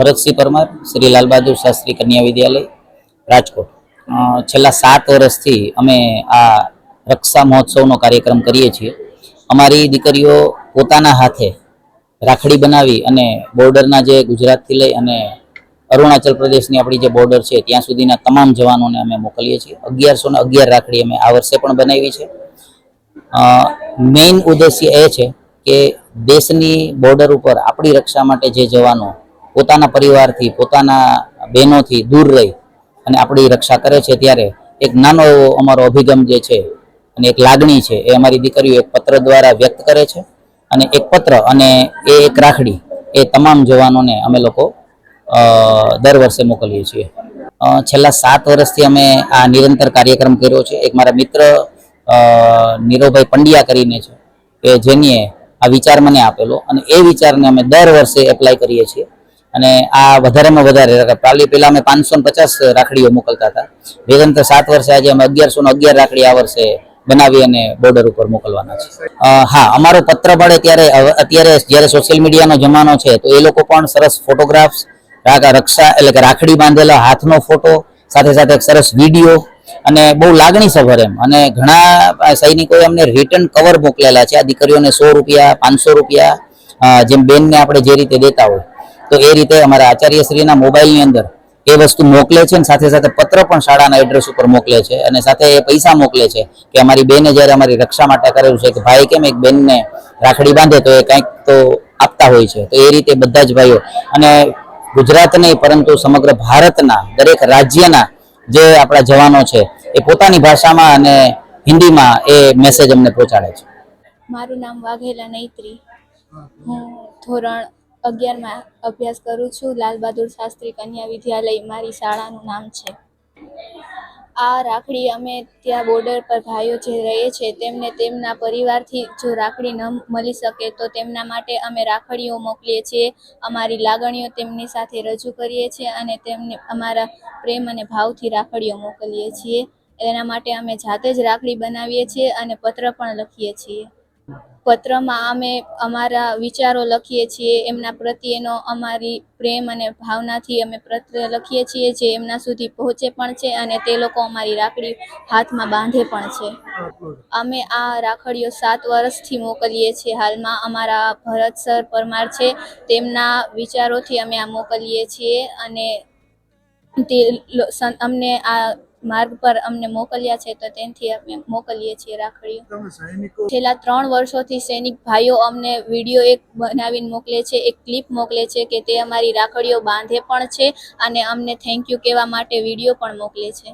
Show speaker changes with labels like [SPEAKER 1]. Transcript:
[SPEAKER 1] ભરતસિંહ પરમાર, શ્રી લાલબહાદુર શાસ્ત્રી કન્યા વિદ્યાલય, રાજકોટ. છેલ્લા સાત વર્ષથી અમે આ રક્ષા મહોત્સવનો કાર્યક્રમ કરીએ છીએ. અમારી દીકરીઓ પોતાના હાથે રાખડી બનાવી અને બોર્ડરના જે ગુજરાતથી લઈ અને અરુણાચલ પ્રદેશની આપણી જે બોર્ડર છે, ત્યાં સુધીના તમામ જવાનોને અમે મોકલીએ છીએ. અગિયારસો ને અગિયાર રાખડી અમે આ વર્ષે પણ બનાવી છે. મેઇન ઉદ્દેશ્ય એ છે કે દેશની બોર્ડર ઉપર આપણી રક્ષા માટે જે જવાનો પોતાના પરિવારથી, પોતાના બહેનોથી દૂર રહી અને આપણી રક્ષા કરે છે ત્યારે એક નાનો એવો અમારો અભિગમ જે છે અને એક લાગણી છે એ અમારી દીકરીઓ એક પત્ર દ્વારા વ્યક્ત કરે છે અને એક પત્ર અને એ એક રાખડી એ તમામ જવાનોને અમે લોકો દર વર્ષે મોકલીએ છીએ. છેલ્લા સાત વર્ષથી અમે આ નિરંતર કાર્યક્રમ કર્યો છે. એક મારા મિત્ર નીરવભાઈ પંડ્યા કરીને છે કે જેનીએ આ વિચાર મને આપેલો અને એ વિચારને અમે દર વર્ષે એપ્લાય કરીએ છીએ. અને આ વધારેમાં વધારે પાલી પહેલા અમે પાંચસો પચાસ રાખડીઓ મોકલતા હતા. નિરંતર સાત વર્ષે આજે અમે અગિયારસો અગિયાર રાખડી આ વર્ષે બનાવી અને બોર્ડર ઉપર મોકલવાના છે. હા, અમારો પત્ર પડે ત્યારે અત્યારે જ્યારે સોશિયલ મીડિયાનો જમાનો છે, તો એ લોકો પણ સરસ ફોટોગ્રાફ્સ રક્ષા એટલે કે રાખડી બાંધેલા હાથનો ફોટો સાથે સાથે સરસ વીડિયો અને બહુ લાગણી સભર એમ. અને ઘણા સૈનિકોએ અમને રિટર્ન કવર મોકલેલા છે. આ દીકરીઓને સો રૂપિયા, પાંચસો રૂપિયા જેમ બેનને આપણે જે રીતે દેતા હોય. તો એ રીતે અમારા આચાર્યશ્રીના મોબાઈલની અંદર એ વસ્તુ મોકલે છે અને સાથે સાથે પત્ર પણ શાળાના એડ્રેસ ઉપર મોકલે છે અને સાથે એ પૈસા મોકલે છે કે અમારી બેને જ્યારે અમારી રક્ષા માટે કરેલું છે કે ભાઈ કેમ એક બેનને રાખડી બાંધે તો એ કંઈક તો આપતા હોય છે. તો એ રીતે બધા જ ભાઈઓ અને ગુજરાત નહીં, પરંતુ સમગ્ર ભારતના દરેક રાજ્યના જે આપણા જવાનો છે એ પોતાની ભાષામાં અને હિન્દીમાં એ મેસેજ અમને પહોંચાડે છે.
[SPEAKER 2] મારું નામ વાઘેલા નૈત્રી. હું ધોરણ અગિયારમાં અભ્યાસ કરું છું. લાલ બહાદુર શાસ્ત્રી કન્યા વિદ્યાલય મારી શાળાનું નામ છે. આ રાખડી અમે ત્યાં બોર્ડર પર ભાઈઓ જે રહે છે તેમને તેમના પરિવારથી જો રાખડી ન મળી શકે તો તેમના માટે અમે રાખડીઓ મોકલીએ છીએ. અમારી લાગણીઓ તેમની સાથે રજૂ કરીએ છીએ અને તેમને અમારા પ્રેમ અને ભાવથી રાખડીઓ મોકલીએ છીએ. એના માટે અમે જાતે જ રાખડી બનાવીએ છીએ અને પત્ર પણ લખીએ છીએ. પત્રમાં અમે અમારા વિચારો લખીએ છીએ, એમના પ્રત્યેનો અમારી પ્રેમ અને ભાવનાથી અમે પત્ર લખીએ છીએ જે એમના સુધી પહોંચે પણ છે અને તે લોકો અમારી રાખડી હાથમાં બાંધે પણ છે. અમે આ રાખડીઓ સાત વર્ષથી મોકલીએ છીએ. હાલમાં અમારા ભરત સર પરમાર છે, તેમના વિચારોથી અમે આ મોકલીએ છીએ અને તે અમને આ માર્ગ પર અમને મોકલ્યા છે તો તેથી અમે મોકલીએ છીએ રાખડીઓ. છેલ્લા ત્રણ વર્ષોથી સૈનિક ભાઈઓ અમને વીડિયો એક બનાવીને મોકલે છે એક ક્લિપ મોકલે છે કે તે અમારી રાખડીઓ બાંધે પણ છે અને અમને થેન્ક યુ કહેવા માટે વીડિયો પણ મોકલે છે.